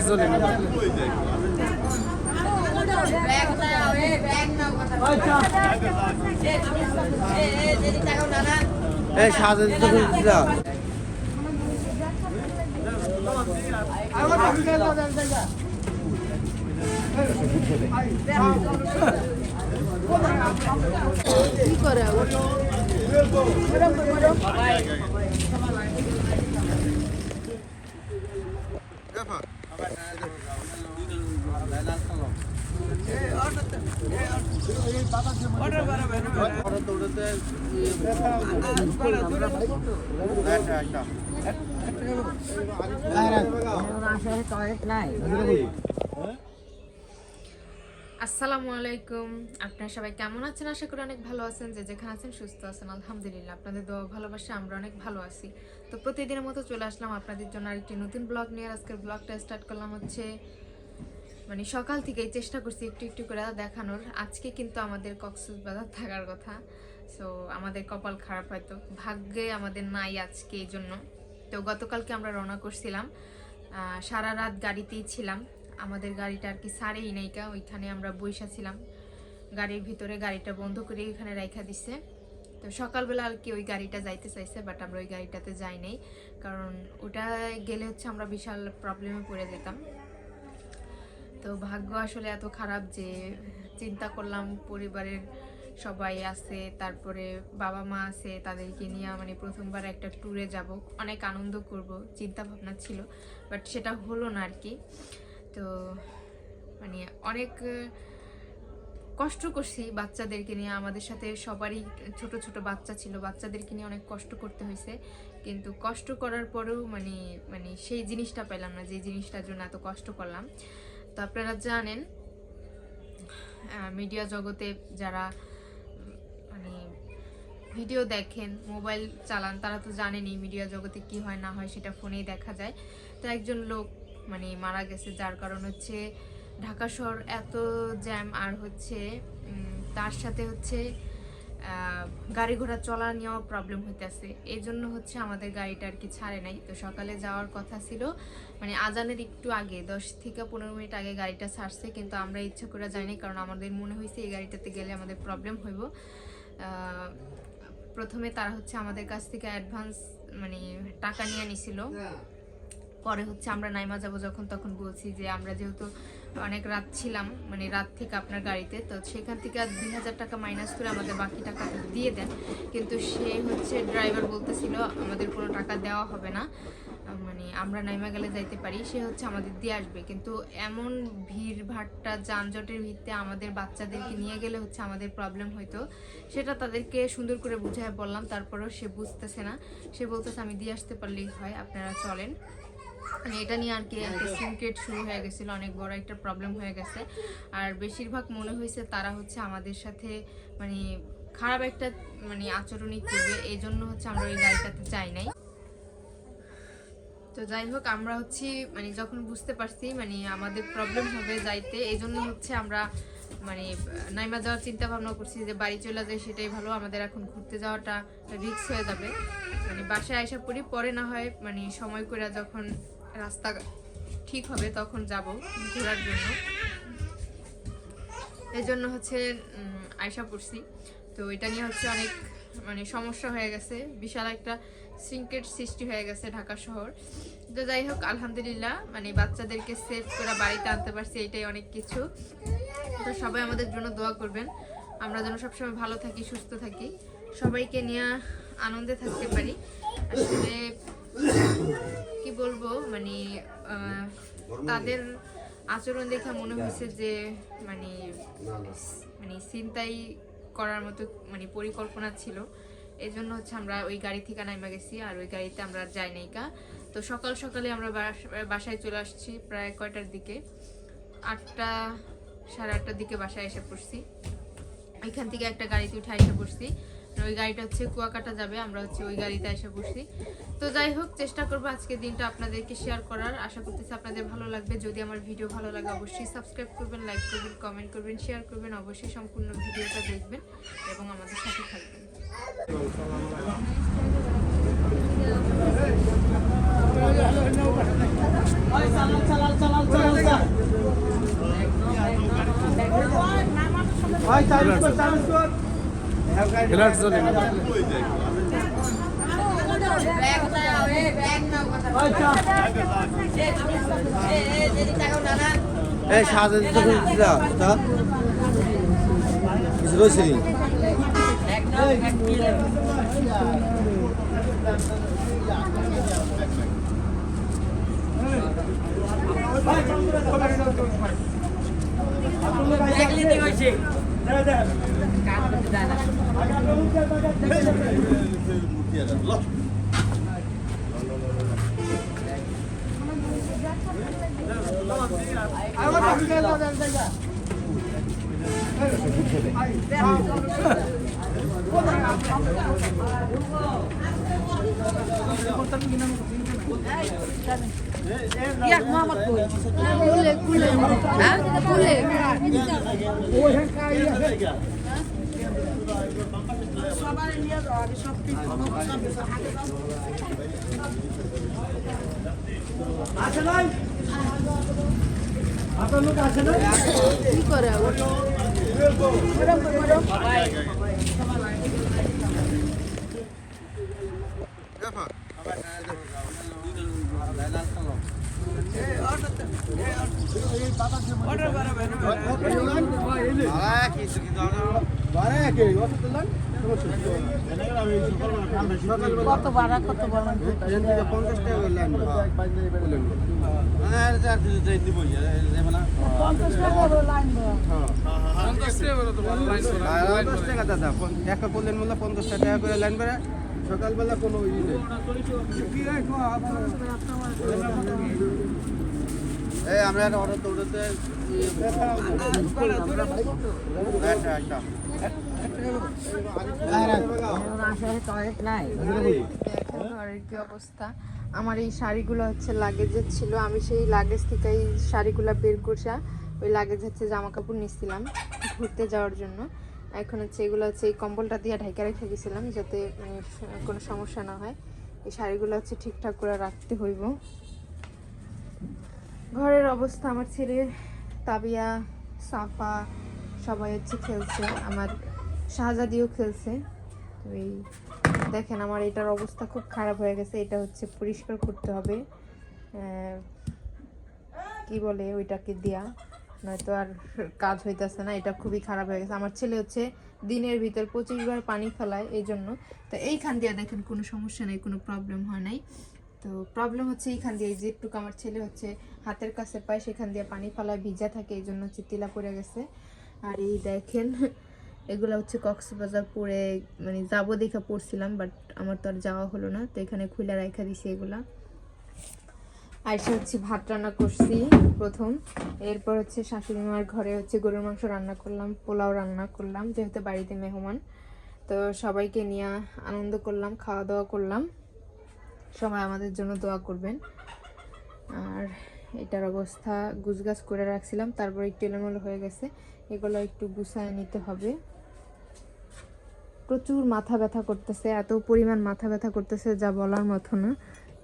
চলে না। এই সাজে দিতে কি করে আসসালামু আলাইকুম। আপনারা সবাই কেমন আছেন? আশা করি অনেক ভালো আছেন। যে যেখানে আছেন, সুস্থ আছেন। আলহামদুলিল্লাহ, আপনাদের দোয়া ভালোবাসা আমরা অনেক ভালো আছি। তো প্রতিদিনের মতো চলে আসলাম আপনাদের জন্য আরেকটি নতুন ব্লগ নিয়ে। আজকের ব্লগটা স্টার্ট করলাম হচ্ছে মানে সকাল থেকেই চেষ্টা করছি একটু একটু করে দেখানোর। আজকে কিন্তু আমাদের কক্সবাজার থাকার কথা। সো আমাদের কপাল খারাপ হয়তো। ভাগ্যে আমাদের নাই আজকে এই জন্য। তো গতকালকে আমরা রওনা করছিলাম। সারা রাত গাড়িতেই ছিলাম। আমাদের গাড়িটা আর কি সারেই নাইকা ওইখানে আমরা বইসা ছিলাম। গাড়ির ভিতরে গাড়িটা বন্ধ করে এখানে রাইখা দিছে। তো সকালবেলা আর কি ওই গাড়িটা যাইতে চাইছে বাট আমরা ওই গাড়িটাতে যাই নাই। কারণ ওটা গেলে হচ্ছে আমরা বিশাল প্রবলেমে পড়ে যেতাম। তো ভাগ্য আসলে এত খারাপ যে চিন্তা করলাম পরিবারের সবাই আছে, তারপরে বাবা মা আছে, তাদেরকে নিয়ে মানে প্রথমবার একটা ট্যুরে যাব। অনেক আনন্দ করব চিন্তা ভাবনা ছিল বাট সেটা হলো না আর কি। তো মানে অনেক কষ্ট করছি বাচ্চাদেরকে নিয়ে। আমাদের সাথে সবারই ছোট ছোট বাচ্চা ছিল, বাচ্চাদেরকে নিয়ে অনেক কষ্ট করতে হয়েছে। কিন্তু কষ্ট করার পরেও মানে মানে সেই জিনিসটা পেলাম না, যে জিনিসটার জন্য এত কষ্ট করলাম। তো আপনারা জানেন মিডিয়া জগতে যারা মানে ভিডিও দেখেন মোবাইল চালান, তারা তো জানেনই মিডিয়া জগতে কি হয়, না হয়, সেটা ফোনেই দেখা যায়। তো একজন লোক মানে মারা গেছে, যার কারণ হচ্ছে ঢাকা শহর এত জ্যাম আর হচ্ছে তার সাথে হচ্ছে গাড়ি ঘোড়া চলা নিয়েও প্রবলেম হইতেছে। এই জন্য হচ্ছে আমাদের গাড়িটা আর কি ছাড়ে নাই। তো সকালে যাওয়ার কথা ছিল মানে আজানের একটু আগে দশ থেকে পনেরো মিনিট আগে গাড়িটা ছাড়ছে কিন্তু আমরা ইচ্ছা করে যাইনি কারণ আমাদের মনে হয়েছে এই গাড়িটাতে গেলে আমাদের প্রবলেম হইব। প্রথমে তারা হচ্ছে আমাদের কাছ থেকে অ্যাডভান্স মানে টাকা নিয়ে নিছিল। পরে হচ্ছে আমরা নাইমা যাব যখন তখন বলছি যে আমরা যেহেতু অনেক রাত ছিলাম মানে রাত থেকে আপনার গাড়িতে, তো সেখান থেকে আর দুই হাজার টাকা মাইনাস করে আমাদের বাকি টাকা দিয়ে দেন। কিন্তু সে হচ্ছে ড্রাইভার বলতেছিল, আমাদের কোনো টাকা দেওয়া হবে না। মানে আমরা নাইমা গেলে যাইতে পারি, সে হচ্ছে আমাদের দিয়ে আসবে। কিন্তু এমন ভিড় ভাট্টা, যানজটের ভিত্তিতে আমাদের বাচ্চাদেরকে নিয়ে গেলে হচ্ছে আমাদের প্রবলেম হইতো। সেটা তাদেরকে সুন্দর করে বুঝায় বললাম, তারপরেও সে বুঝতেছে না। সে বলতেছে, আমি দিয়ে আসতে পারলেই হয়, আপনারা চলেন। মানে এটা নিয়ে আর কি একটা সিনক্রেট শুরু হয়ে গেছিল, অনেক বড় একটা প্রবলেম হয়ে গেছে। আর বেশিরভাগ মনে হয়েছে তারা হচ্ছে আমাদের সাথে মানে খারাপ একটা মানে আচরণই করবে এই জন্য হচ্ছে আমরা ওই গাড়িটাতে যাই নাই। তো যাই হোক, আমরা হচ্ছে মানে যখন বুঝতে পারছি মানে আমাদের প্রবলেম হবে যাইতে এই জন্য হচ্ছে আমরা মানে নাইমা যাওয়ার চিন্তা ভাবনা করছি যে বাড়ি চলে যায় সেটাই ভালো, আমাদের এখন ঘুরতে যাওয়াটা রিস্ক হয়ে যাবে। মানে বাসায় আসা পড়ি, পরে না হয় মানে সময় করে যখন রাস্তা ঠিক হবে, তখন যাব ঘোরার জন্য। এই জন্য হচ্ছে আয়সা পড়ছি। তো এটা নিয়ে হচ্ছে অনেক মানে সমস্যা হয়ে গেছে। বিশাল একটা সিঙ্কেট সৃষ্টি হয়ে গেছে ঢাকা শহর। তো যাই হোক, আলহামদুলিল্লাহ মানে বাচ্চাদেরকে সেভ করে বাড়িতে আনতে পারছি এটাই অনেক কিছু। তো সবাই আমাদের জন্য দোয়া করবেন। আমরা যেন সবসময় ভালো থাকি, সুস্থ থাকি। সবাইকে নিয়ে আনন্দে থাকতে পারি। আসলে বলব মানে তাদের আচরণ দেখে মনে হয়েছে যে মানে মানে চিন্তাই করার মতো মানে পরিকল্পনা ছিল। এই জন্য হচ্ছে আমরা ওই গাড়ি থেকে নাইমা গেছি আর ওই গাড়িতে আমরা যাই নাই কা। তো সকাল সকালে আমরা বাস- বাসায় চলে আসছি প্রায় কয়টার দিকে। আটটা সাড়ে আটটার দিকে বাসায় এসে পড়ছি। এখান থেকে একটা গাড়িতে উঠে এসে পড়ছি। ওই গাড়িটা হচ্ছে কুয়াকাটা যাবে আমরা হচ্ছে ওই গাড়িতে এসে পড়ছি। তো যাই হোক চেষ্টা করব আজকে দিনটা আপনাদেরকে শেয়ার করার। আশা করতেছি আপনাদের ভালো লাগবে। যদি আমার ভিডিও ভালো লাগে অবশ্যই সাবস্ক্রাইব করবেন লাইক করবেন কমেন্ট করবেন শেয়ার করবেন অবশ্যই সম্পূর্ণ ভিডিওটা দেখবেন এবং আমাদের সাথে থাকবেন। Helal zone. এই সাজা তা কিছু রয়েছে নি? কুলে কুলে হ্যাঁ কুলে কি করে আবার কত ভাড়া কত বলেন পঞ্চাশ টাকা লাইন পঞ্চাশ টাকা দাদা একটা করলেন বললে পঞ্চাশ টাকা করে লাইন বেড়ে সকালবেলা কোনো ই নেই। এই আমরা একটা অর্ডার দৌড়াতে আচ্ছা দেখেন ঘরের অবস্থা? আমার এই শাড়িগুলো হচ্ছে লাগেজের ছিল। আমি সেই লাগেজ থেকে এই শাড়িগুলো বের করছা ওই লাগেজ হচ্ছে জামা কাপড় নিচ্ছিলাম ঘুরতে যাওয়ার জন্য। এখন হচ্ছে এগুলো হচ্ছে এই কম্বলটা দিয়ে ঢাকা রেখে গেছিলাম যাতে মানে কোনো সমস্যা না হয়। এই শাড়িগুলো হচ্ছে ঠিকঠাক করে রাখতে হইব। ঘরের অবস্থা, আমার ছেলের তাবিয়া সাফা সবাই হচ্ছে খেলছে, আমার শাহজাদিও খেলছে। তো এই দেখেন আমার এটার অবস্থা খুব খারাপ হয়ে গেছে, এটা হচ্ছে পরিষ্কার করতে হবে। কি বলে ওইটাকে দেয়া, নয়তো আর কাজ হইতেছে না, এটা খুবই খারাপ হয়ে গেছে। আমার ছেলে হচ্ছে দিনের ভিতর পঁচিশ বার পানি ফেলায় এই জন্য তো এইখান দিয়ে দেখেন কোনো সমস্যা নেই, কোনো প্রবলেম হয় নাই। তো প্রবলেম হচ্ছে এইখান দিয়ে যেটুকু আমার ছেলে হচ্ছে হাতের কাছে পায়, সেখান দিয়ে পানি ফেলায়, ভিজা থাকে এই জন্য হচ্ছে তিলা পড়ে গেছে। আর এই দেখেন, এগুলো হচ্ছে কক্সবাজার পরে মানে যাব দেখে পড়ছিলাম বাট আমার তো আর যাওয়া হলো না, তো এখানে খুলে রাখা দিছি এগুলা। আইসা হচ্ছে ভাত রান্না করছি প্রথম। এরপর হচ্ছে শাশুড়ি মার ঘরে হচ্ছে গরুর মাংস রান্না করলাম, পোলাও রান্না করলাম, যেহেতু বাড়িতে মেহমান। তো সবাইকে নিয়ে আনন্দ করলাম খাওয়া দাওয়া করলাম। সবাই আমাদের জন্য দোয়া করবেন। আর এটার অবস্থা, গুছগাছ করে রাখছিলাম, তারপর একটু এলোমেলো হয়ে গেছে। এগুলো একটু গুছায় নিতে হবে। প্রচুর মাথা ব্যথা করতেছে, এত পরিমাণ মাথা ব্যথা করতেছে যা বলার মতো না।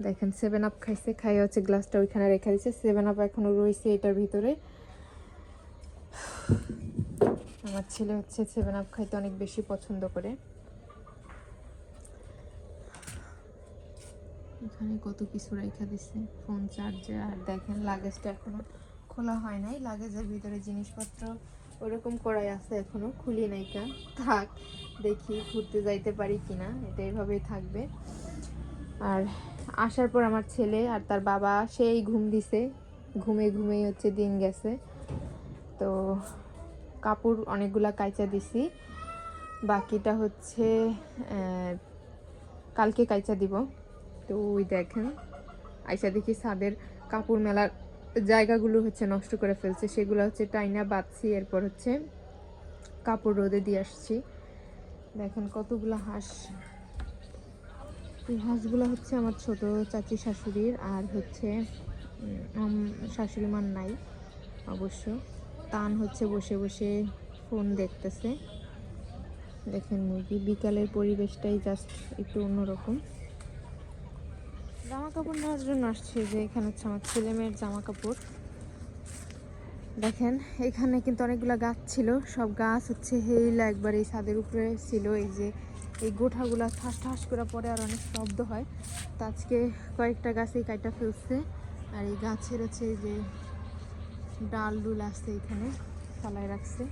দেখেন সেভেন আপ খাইছে, খাইয়ে হচ্ছে গ্লাসটা ওইখানে রেখে দিচ্ছে সেভেন আপ এখনও রয়েছে এটার ভিতরে। আমার ছেলে হচ্ছে সেভেন আপ খাইতে অনেক বেশি পছন্দ করে। এখানে কত কিছু রেখে দিছে ফোন চার্জার দেখেন লাগেজটা এখনও খোলা হয় নাই। লাগেজের ভিতরে জিনিসপত্র ওরকম করাই আছে এখনও, খুলি নাই কা থাক, দেখি ঘুরতে যাইতে পারি কিনা, এটা এইভাবেই থাকবে। আর আসার পর আমার ছেলে আর তার বাবা, সেই ঘুম দিছে, ঘুমে ঘুমেই হচ্ছে দিন গেছে। তো কাপড় অনেকগুলা কাইচা দিছি, বাকিটা হচ্ছে কালকে কাইচা দিব। তো ওই দেখেন, আইসা দেখি ছাদের কাপড় মেলার জায়গাগুলো হচ্ছে নষ্ট করে ফেলছে, সেগুলো হচ্ছে টাইনা বাঁধছি, এরপর হচ্ছে কাপড় রোদে দিয়ে আসছি। দেখেন কতগুলো হাঁস। এই হাঁসগুলো হচ্ছে আমার ছোট চাচি শাশুড়ির আর হচ্ছে শাশুড়ি মার নাই অবশ্য। তান হচ্ছে বসে বসে ফোন দেখতেছে। দেখেন মুরগি, বিকালের পরিবেশটাই জাস্ট একটু অন্যরকম। জামা কাপড় নেওয়ার জন্য আসছে যে এখানে হচ্ছে আমার ছেলে মেয়ের জামা কাপড় দেখেন, এখানে কিন্তু অনেকগুলো গাছ ছিল। সব গাছ হচ্ছে হেইলা একবার এই ছাদের উপরে ছিল। এই যে এই গোঠাগুলা ঠাস ঠাস করে পরে আর অনেক শব্দ হয়। তো আজকে কয়েকটা গাছেই কাটা ফেলছে। আর এই গাছের হচ্ছে এই যে ডাল ডুল আসছে এখানে, ফালায় রাখছে।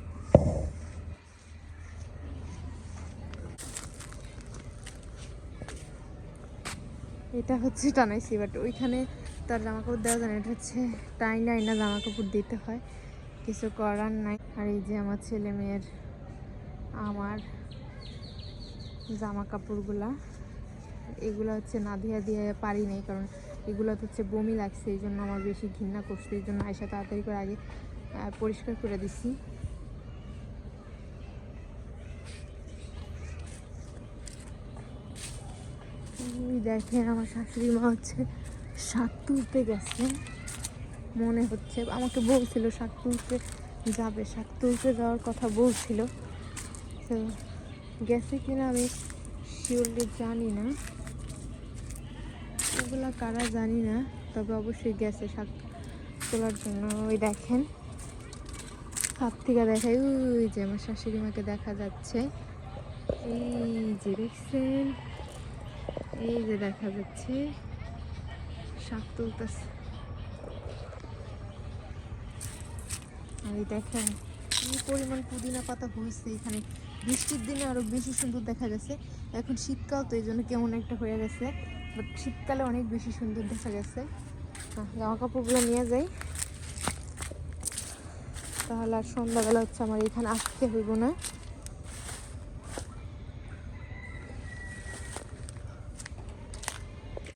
এটা হচ্ছে টানাইছি বাট ওইখানে তার জামা কাপড় দেওয়া যায় না। এটা হচ্ছে টাইনা জামা কাপড় দিতে হয়। কিছু করার নাই। আর এই যে আমার ছেলে মেয়ের, আমার জামা কাপড়গুলা এগুলো হচ্ছে না দিয়ে দিয়ে পারি নাই, কারণ এগুলো তো হচ্ছে বমি লাগছে, এই জন্য আমার বেশি ঘৃণা করছে, এই জন্য আয়সা তাড়াতাড়ি করে আগে পরিষ্কার করে দিছি। দেখেন, আমার শাশুড়ি মা হচ্ছে শাক তুলতে গেছে। মনে হচ্ছে, আমাকে বলছিল শাক তুলতে যাবে, শাক তুলতে যাওয়ার কথা বলছিল। তো গেছে কিনা আমি শিওরলি জানি না। ওগুলা কারা জানি না, তবে অবশ্যই গেছে শাক তোলার জন্য। ওই দেখেন হাত থেকে দেখাই, ওই যে আমার শাশুড়ি মাকে দেখা যাচ্ছে। এই যে দেখছেন এই যে দেখা যাচ্ছে, শাক তুলতেছে। আর দেখেন, কি পরিমাণ পুদিনা পাতা হয়েছে এখানে। বৃষ্টির দিনে আরও বেশি সুন্দর দেখা গেছে। এখন শীতকাল, তো এই জন্য কেমন একটা হয়ে গেছে। বাট শীতকালে অনেক বেশি সুন্দর দেখা গেছে। জামা কাপড়গুলো নিয়ে যাই। তাহলে আর সন্ধ্যাবেলা হচ্ছে আমার এখানে আসতে হইব না।